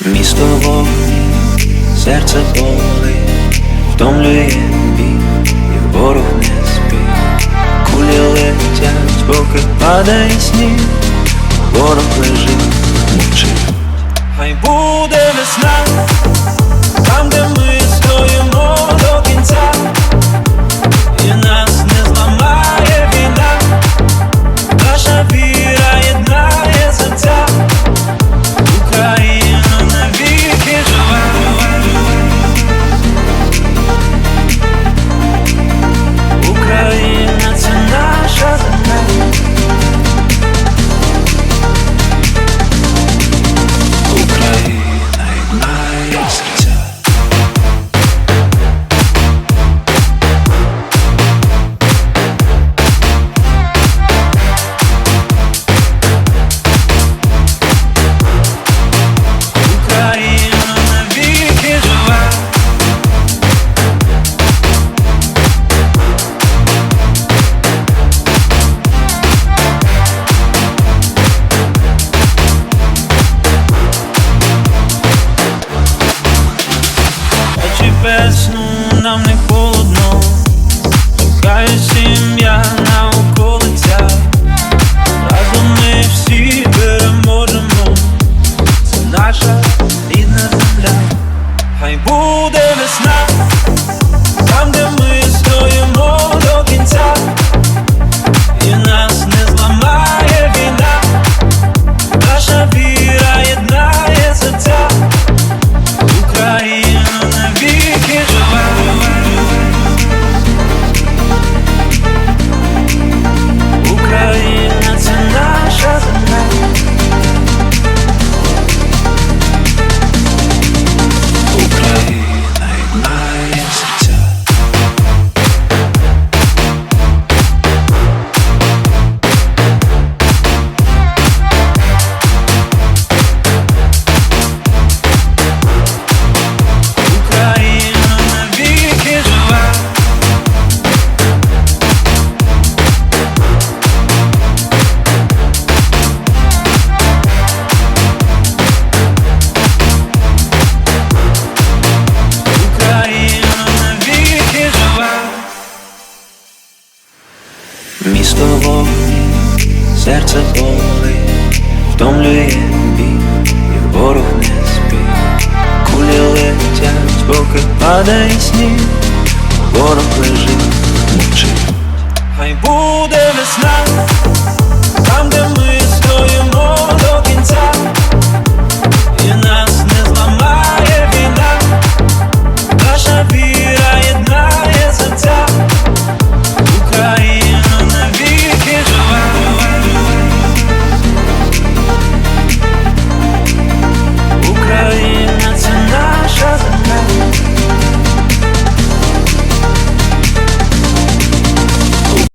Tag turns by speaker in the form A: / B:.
A: Місто вогні, серце боли, втомлює бій, і в ворог не спить. Кулі летять, поки падає сніг, ворог лежить. нам не Місто вогні, серце болить, втомлює бій, і ворог не спить. Кулі летять, поки падає сніг, ворог лежить.